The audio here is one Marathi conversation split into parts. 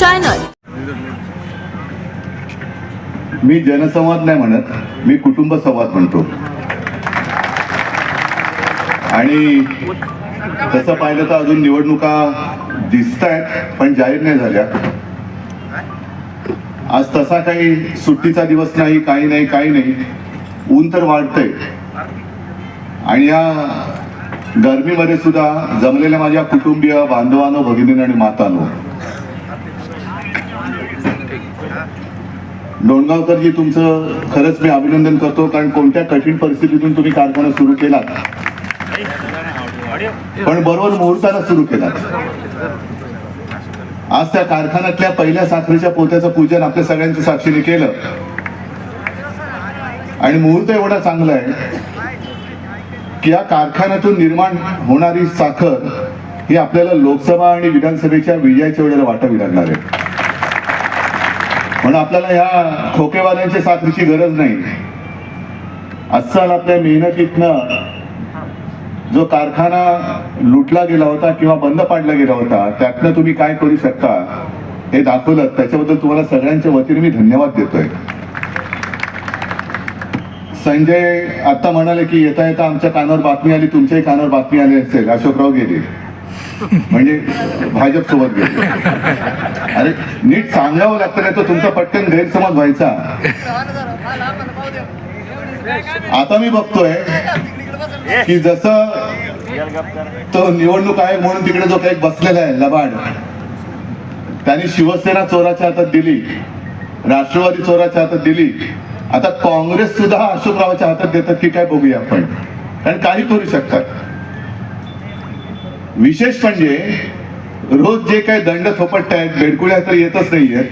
चॅनल. मी जनसंवाद नाही म्हणत मी कुटुंब संवाद म्हणतो. आणि तसं पाहिलं तर अजून निवडणुका दिसत आहेत पण जाहीर नाही झाल्या. आज तसा काही सुट्टीचा दिवस नाही काही नाही काही नाही. ऊन तर वाढतंय. आणि या गरमीमध्ये सुद्धा जमलेल्या माझ्या कुटुंबीय बांधवानो भगिनीनं आणि मातानो डोणगावकरजी तुमचं खरंच मी अभिनंदन करतो कारण कोणत्या कठीण परिस्थितीतून तुम्ही कारखाना सुरू केलात? पण बरोबर मुहूर्ताला सुरू केलात. आज त्या कारखान्यातल्या पहिल्या साखरेच्या पोत्याचं पूजन आपल्या सगळ्यांच्या साक्षीने केलं. आणि मुहूर्त एवढा चांगला आहे की या कारखान्यातून निर्माण होणारी साखर ही आपल्याला लोकसभा आणि विधानसभेच्या विजयाच्या वेळेला वाटावी लागणार आहे. म्हणून आपल्याला ह्या खोकेवाल्यांच्या साखरेची गरज नाही. अस्सल आपल्या मेहनतीतनं जो कारखाना लुटला गेला होता किंवा बंद पाडला गेला होता त्यातनं तुम्ही काय करू शकता हे दाखवलं. त्याच्याबद्दल तुम्हाला सगळ्यांच्या वतीने मी धन्यवाद देतोय. संजय आता म्हणाले की येता येता आमच्या कानावर बातमी आली तुमच्याही कानावर बातमी आली असेल. अशोकराव गेले. म्हणजे भाजप सोबत गेले. अरे नीट सांगावं लागतं नाही तर तुमचा पटकन गैरसमज व्हायचा. आता मी बघतोय की जसं तो निवडणूक आयोग म्हणून तिकडे जो काही बसलेला आहे लबाड. त्यांनी शिवसेना चोराच्या हातात दिली राष्ट्रवादी चोराच्या हातात दिली. आता काँग्रेस सुद्धा अशोकरावाच्या हातात देतात की काय बघूया आपण. कारण काही करू शकतात. विशेष म्हणजे रोज जे काही दंड थोपटत आहेत बेडकुळ्या तर येतच नाहीयेत.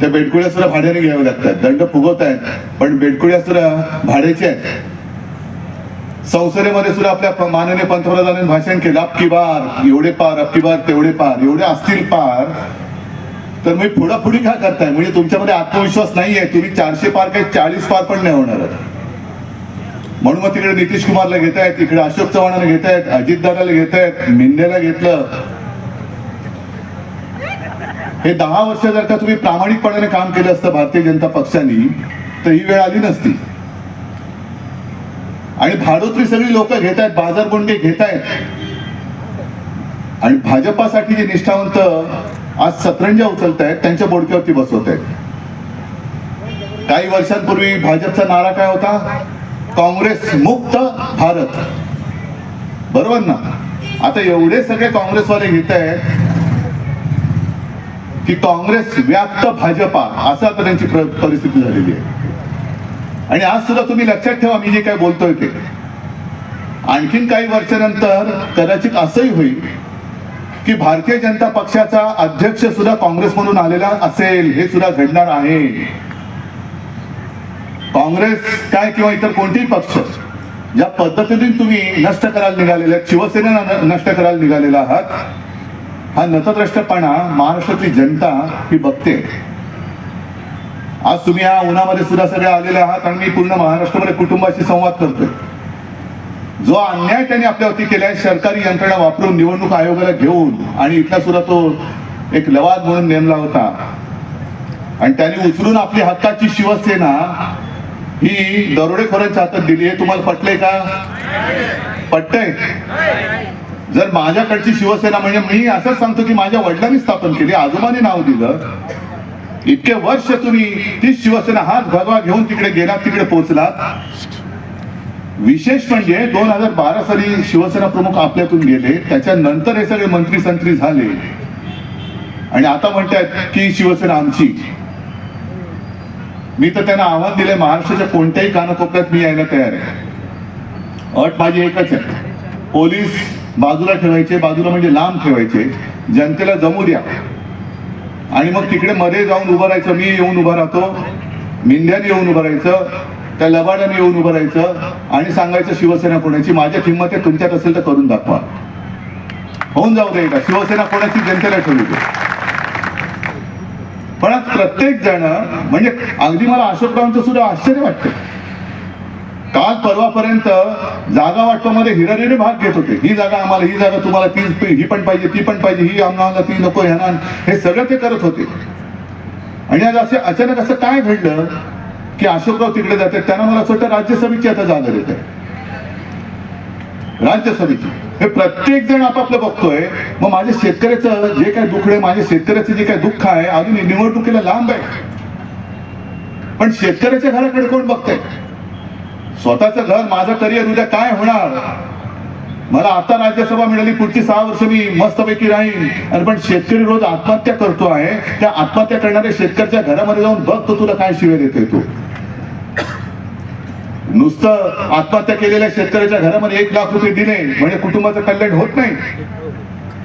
त्या बेडकुळ्या सुद्धा भाड्याने घ्याव्या लागतात. दंड फुगवत आहेत पण बेडकुळ्या सुद्धा भाड्याच्या आहेत. संसदेमध्ये सुद्धा आपल्या माननीय पंतप्रधानांनी भाषण केलं अबकी बार एवढे पार अबकी बार तेवढे पार एवढे असतील पार. तर मी पुढापुढी का करताय? म्हणजे तुमच्यामध्ये आत्मविश्वास नाहीये. तुम्ही चारशे पार काही चाळीस पार पण नाही होणार. म्हणून मग तिकडे नितीश कुमारला घेत आहेत तिकडे अशोक चव्हाणाला घेत आहेत अजितदादाला घेत आहेत मिंदेला घेतलं. हे दहा वर्ष जर का तुम्ही प्रामाणिकपणाने काम केलं असतं भारतीय जनता पक्षाने तर ही वेळ आली नसती. आणि भाडोत्री सगळी लोक घेत आहेत बाजारबुंडे घेत आहेत. आणि भाजपासाठी जे निष्ठावंत आज सतरंजा उचलत आहेत त्यांच्या बोडक्यावरती बसवत आहेत. काही वर्षांपूर्वी भाजपचा नारा काय होता? काँग्रेस मुक्त भारत. बरोबर ना? आता एवढे सगळे काँग्रेसवाले घेत आहेत की काँग्रेस व्याप्त भाजपा असं आता त्यांची परिस्थिती झालेली आहे. आणि आज सुद्धा तुम्ही लक्षात ठेवा मी जे काय बोलतोय ते. आणखीन काही वर्षानंतर कदाचित असंही होईल की भारतीय जनता पक्षाचा अध्यक्ष सुद्धा काँग्रेस म्हणून आलेला असेल हे सुद्धा घडणार आहे. काँग्रेस काय किंवा इतर कोणतेही पक्ष ज्या पद्धतीने तुम्ही नष्ट करायला निघालेले आहेत शिवसेना नष्ट करायला निघालेला आहात हा नतद्रष्टपणा महाराष्ट्रातली जनता ही बघते. आज तुम्ही या उन्हामध्ये सुद्धा सगळे आलेले आहात आणि मी पूर्ण महाराष्ट्रामध्ये कुटुंबाशी संवाद करतोय. जो अन्याय त्यांनी आपल्यावरती केलाय सरकारी यंत्रणा वापरून निवडणूक आयोगाला घेऊन आणि इथला सुद्धा तो एक लवाद म्हणून नेमला होता. आणि त्यांनी उचलून आपली हक्काची शिवसेना ही दरोडेखोरांच्या हातात दिली आहे. तुम्हाला पटलंय का? पटतंय? जर माझ्याकडची शिवसेना म्हणजे मी असंच सांगतो की माझ्या वडिलांनी स्थापन केली आजोबांनी नाव दिलं इतके वर्ष तुम्ही तीच शिवसेना हाच भगवा घेऊन तिकडे गेला तिकडे पोहोचला विशेष म्हणजे दोन हजार बारा साली शिवसेना प्रमुख आपल्यातून गेले त्याच्यानंतर हे सगळे मंत्री संत्री झाले. आणि आता म्हणतायत की शिवसेना आमची. मी तर त्यांना आव्हान दिले महाराष्ट्राच्या कोणत्याही कानाकोपऱ्यात मी यायला तयार आहे. अट माझी एकच आहे. पोलीस बाजूला ठेवायचे बाजूला म्हणजे लांब ठेवायचे. जनतेला जमू द्या. आणि मग तिकडे मध्ये जाऊन उभं राहायचं. मी येऊन उभं राहतो. मिंद्याने येऊन उभं राहायचं. त्या लबाडाने येऊन उभं राहायचं. आणि सांगायचं शिवसेना कोणाची? माझ्या किंमत आहे तुमच्यात असेल तर करून दाखवा. होऊन जाऊ दे का शिवसेना कोणाची? जनतेला ठेवली दे. पण आज प्रत्येक जण म्हणजे अगदी मला अशोकरावांचं सुद्धा आश्चर्य वाटतं. काल परवापर्यंत जागा वाटपामध्ये हिरारीने भाग घेत होते. ही जागा आम्हाला ही जागा तुम्हाला ती ही पण पाहिजे ती पण पाहिजे ही आम्हाला ती नको ह्यांना हे सगळं ते करत होते. आणि आज असे अचानक असं काय घडलं की अशोकराव तिकडे जाते त्यांना मला असं वाटतं राज्यसभेची आता जागा देते राज्यसभेची. हे प्रत्येक जण आपापलं बघतोय. मग माझ्या शेतकऱ्याचं जे काय दुःख आहे माझ्या शेतकऱ्याचं जे काय दुःख आहे अजून निवडणुकीला लांब आहे. पण शेतकऱ्याच्या घराकडे कोण बघतंय? स्वतःचं घर माझं करिअर उद्या काय होणार? मला आता राज्यसभा मिळाली पुढची सहा वर्ष मी मस्तपैकी राहीन. आणि पण शेतकरी रोज आत्महत्या करतो आहे. त्या आत्महत्या करणाऱ्या शेतकऱ्याच्या घरामध्ये जाऊन बघतो तुला काय शिवाय देतोय तू? नुसतं आत्महत्या केलेल्या शेतकऱ्याच्या घरामध्ये एक लाख रुपये दिले म्हणजे कुटुंबाचं कल्याण होत नाही.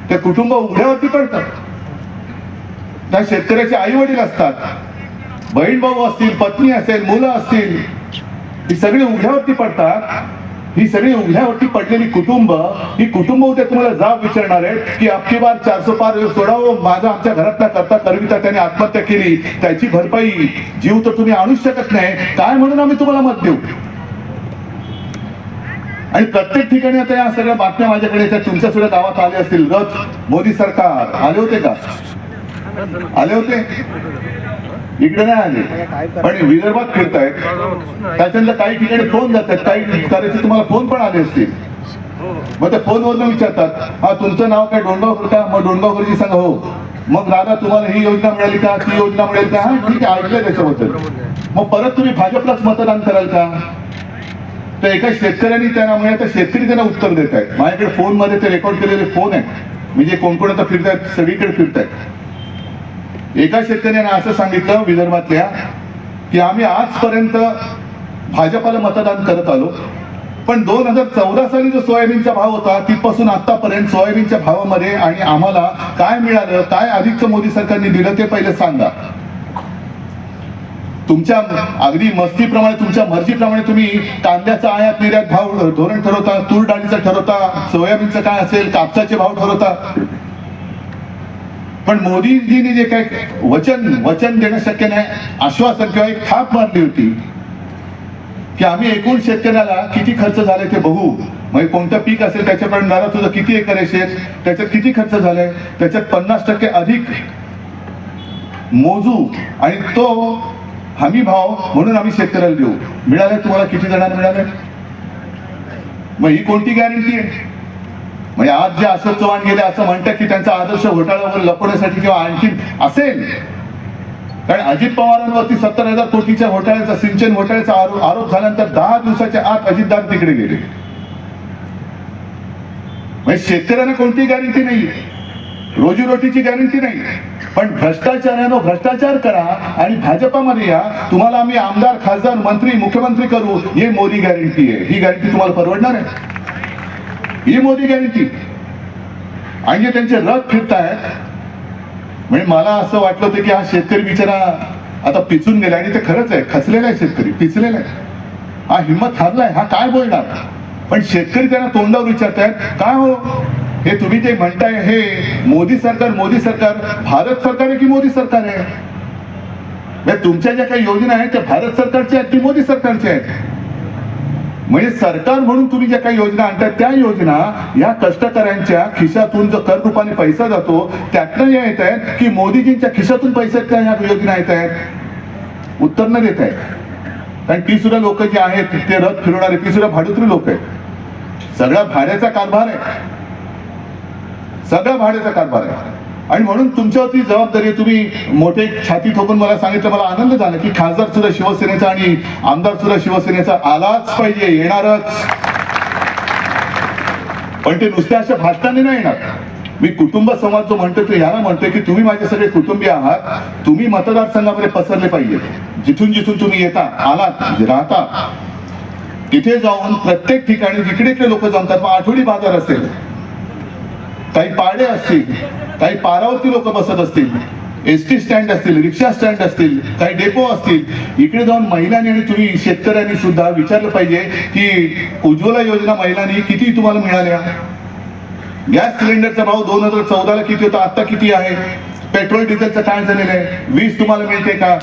ते कुटुंब उघड्यावरती पडतात त्या शेतकऱ्याचे आई वडील असतात. बहीण भाऊ असतील पत्नी असेल मुलं असतील ही सगळी उघड्यावरती पडतात. ही सगळी उघड्यावरती पडलेली कुटुंब ही कुटुंब उद्या तुम्हाला जाब विचारणार आहेत की अबकी बार चारशे पार सोडावं माझा आमच्या घरातला करता करविता त्याने आत्महत्या केली त्याची भरपाई जीव तर तुम्ही आणूच शकत नाही. काय म्हणून आम्ही तुम्हाला मत देऊ? आणि प्रत्येक ठिकाणी आता या सगळ्या बातम्या माझ्याकडे येतात. तुमच्या सुद्धा गावात आले असतील. रथ मोदी सरकार. आले होते का? आले होते? इकडे नाही आले. पण विदर्भात फिरतायत. त्याच्यानंतर काही ठिकाणी फोन जातात. काही कदाचित तुम्हाला फोन पण आले असतील. मग ते फोनवरनं विचारतात. हा तुमचं नाव काय? डोंडगावकर का? मग डोंडगावकरजी सांगा हो. मग दादा तुम्हाला ही योजना मिळाली का? ती योजना मिळेल का? हा ठीक आहे. ऐकलंय त्याच्याबद्दल. मग परत तुम्ही भाजपलाच मतदान कराल का? तर एका शेतकऱ्यांनी त्यांना म्हणजे आता शेतकरी त्यांना उत्तर देत आहेत. माझ्याकडे फोनमध्ये ते रेकॉर्ड केलेले फोन आहेत. म्हणजे कोण कोण आता फिरतायत सगळीकडे फिरतायत. एका शेतकऱ्याने असं सांगितलं विदर्भातल्या की आम्ही आजपर्यंत भाजपाला मतदान करत आलो. पण दोन हजार चौदा साली जो सोयाबीनचा भाव होता तिथपासून आतापर्यंत सोयाबीनच्या भावामध्ये आणि आम्हाला काय मिळालं काय अधिकचं मोदी सरकारने दिलं ते पहिले सांगा. तुमच्या अगदी मस्तीप्रमाणे तुमच्या मर्जीप्रमाणे तुम्ही कांद्याचा आयात निर्यात भाव धोरण ठरवता तूर डाळीचं ठरवता सोयाबीनचं काय असेल कापसाचे भाव ठरवता. पण मोदीजींनी जे काय वचन वचन देणं शक्य नाही आश्वासन किंवा एक थाप मारली होती की आम्ही एकूण शेतकऱ्याला किती खर्च झाले ते बघू. म्हणजे कोणतं पीक असेल त्याच्यापर्यंत दादा तुझं किती एकर आहे शेत? त्याच्यात किती खर्च झालाय? त्याच्यात पन्नास टक्के अधिक मोजू. आणि तो हमी भाव म्हणून आम्ही शेतकऱ्याला देऊ. मिळाले तुम्हाला किती जणांना मिळाले? मग ही कोणती गॅरंटी आहे? म्हणजे आज जे अशोक चव्हाण गेले असं म्हणतात की त्यांचा आदर्श घोटाळ्यावर लपवण्यासाठी किंवा आणखी असेल. कारण अजित पवारांवरती सत्तर हजार कोटीच्या घोटाळ्याचा सिंचन घोटाळ्याचा आरोप आरोप झाल्यानंतर दहा दिवसाच्या आत अजितदार तिकडे गेले. म्हणजे शेतकऱ्यांना कोणती गॅरंटी नाही रोजीरोटीची गॅरंटी नाही. पण भ्रष्टाचारानं भ्रष्टाचार करा आणि भाजपामध्ये या. तुम्हाला आम्ही आमदार खासदार मंत्री मुख्यमंत्री करू. हे मोदी गॅरंटी आहे. ही गॅरंटी तुम्हाला परवडणार आहे? ही मोदी गॅरंटी. आणि जे त्यांचे रथ फिरतायत म्हणजे मला असं वाटलं होतं की हा शेतकरी बिचारा आता पिचून गेला आणि ते खरंच आहे. खचलेला आहे शेतकरी. पिचलेला आहे. हा हिंमत हारलाय. हा काय बोलणार? पण शेतकरी त्यांना तोंडावर विचारतायत काय हो? हे तुम्ही जे म्हणताय हे मोदी सरकार मोदी सरकार भारत सरकार आहे की मोदी सरकार आहे? तुमच्या ज्या काही योजना आहेत त्या भारत सरकारच्या आहेत की मोदी सरकारच्या आहेत? म्हणजे सरकार म्हणून तुम्ही ज्या काही योजना आणतात त्या योजना या कष्टकऱ्यांच्या खिशातून जो कर रूपाने पैसा जातो त्यातनं या येत आहेत की मोदीजींच्या खिशातून पैसे त्या या योजना येत आहेत? उत्तर न देत आहेत. कारण ती सुद्धा लोक जे आहेत ते रथ फिरवणारे ती सुद्धा भाडुत्री लोक आहेत. सगळा भाड्याचा कारभार आहे. सगळा भाड्याचा कारभार आहे. आणि म्हणून तुमच्यावरती जबाबदारी तुम्ही मोठे छाती ठोकून मला सांगितलं मला आनंद झाला की खासदार सुद्धा शिवसेनेचा आणि आमदार सुद्धा शिवसेनेचा आलाच पाहिजे येणारच. पण ते नुसत्या अशा भाषणाने नाही येणार. मी कुटुंब संवाद जो म्हणतो तो याला म्हणतोय की तुम्ही माझे सगळे कुटुंबीय आहात तुम्ही मतदारसंघामध्ये पसरले पाहिजे. जिथून जिथून तुम्ही येता आलात राहता. तिथे जाऊन प्रत्येक ठिकाणी जिकडे इकडे लोक जमतात मग आठवडी बाजार असेल. काही पाडे असतील काही पारावरती लोक बसत असतील एस टी स्टँड असतील रिक्षा स्टँड असतील काही डेपो असतील इकडे जाऊन महिलांनी आणि तुम्ही शेतकऱ्यांनी सुद्धा विचारलं पाहिजे की उज्ज्वला योजना महिलांनी किती तुम्हाला मिळाल्या? गॅस सिलेंडरचा भाव दोन हजार चौदाला किती होता आता किती आहे? पेट्रोल डिझेलचं काय झालेलं आहे? वीज तुम्हाला मिळते का?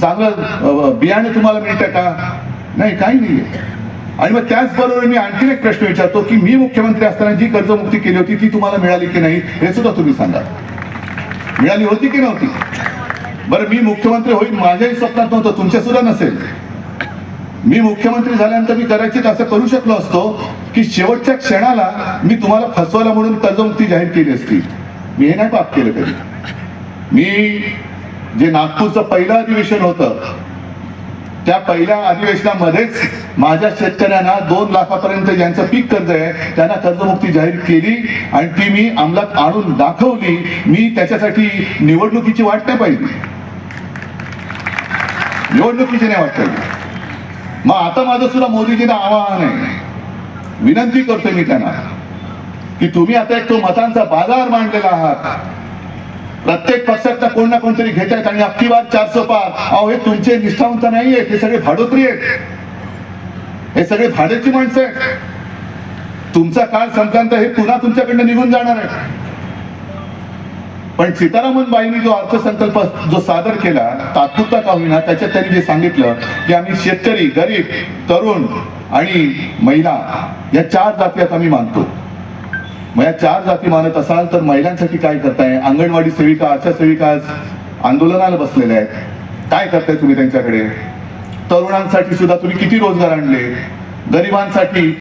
चांगलं बियाणे तुम्हाला मिळतं का? नाही काही नाही आणि मग त्याचबरोबर मी आणखीन एक प्रश्न विचारतो की मी मुख्यमंत्री असताना जी कर्जमुक्ती केली होती ती तुम्हाला मिळाली की नाही हे सुद्धा तुम्ही सांगा. मिळाली होती की नव्हती? बरं मी मुख्यमंत्री होईल माझ्याही स्वप्नात नव्हतं तुमच्या सुद्धा नसेल. मी मुख्यमंत्री झाल्यानंतर मी कदाचित असं करू शकलो असतो की शेवटच्या क्षणाला मी तुम्हाला फसवायला म्हणून कर्जमुक्ती जाहीर केली असती. मी हे नाही पाप केलं कधी. मी जे नागपूरचं पहिलं अधिवेशन होतं त्या पहिल्या अधिवेशनामध्येच माझ्या शेतकऱ्यांना दोन लाखापर्यंत ज्यांचं पीक कर्ज आहे त्यांना कर्जमुक्ती जाहीर केली आणि ती मी अंमलात आणून दाखवली. मी त्याच्यासाठी निवडणुकीची वाट नाही पाहिजे निवडणुकीची नाही वाट पाहिजे मग आता माझं सुद्धा मोदीजींना आवाहन आहे. विनंती करतोय मी त्यांना की तुम्ही आता एक तो मतांचा बाजार मांडलेला आहात. प्रत्येक पक्षातला कोण ना कोणतरी घेत आहेत आणि अख्खी वाद चारशे पार. अहो हे तुमचे निष्ठावंत नाही आहेत हे सगळे भाडोत्री आहेत. हे सगळे भाड्याची माणसं आहेत. तुमचा काळ संक्रांत हे पुन्हा तुमच्याकडनं निघून जाणार आहे पण सीतारामन बाईंनी जो अर्थसंकल्प जो सादर केला तात्पुरता का होईना त्याच्यात त्यांनी जे सांगितलं की आम्ही शेतकरी गरीब तरुण आणि महिला या चार जाती आता आम्ही मानतो. मग या चार जाती मानत असाल तर महिलांसाठी काय करताय? अंगणवाडी सेविका आशा सेविका आज आंदोलनाला बसलेल्या आहेत. काय करताय तुम्ही त्यांच्याकडे? तरुणांसाठी सुद्धा तुम्ही किती रोजगार आणले? गरिबांसाठी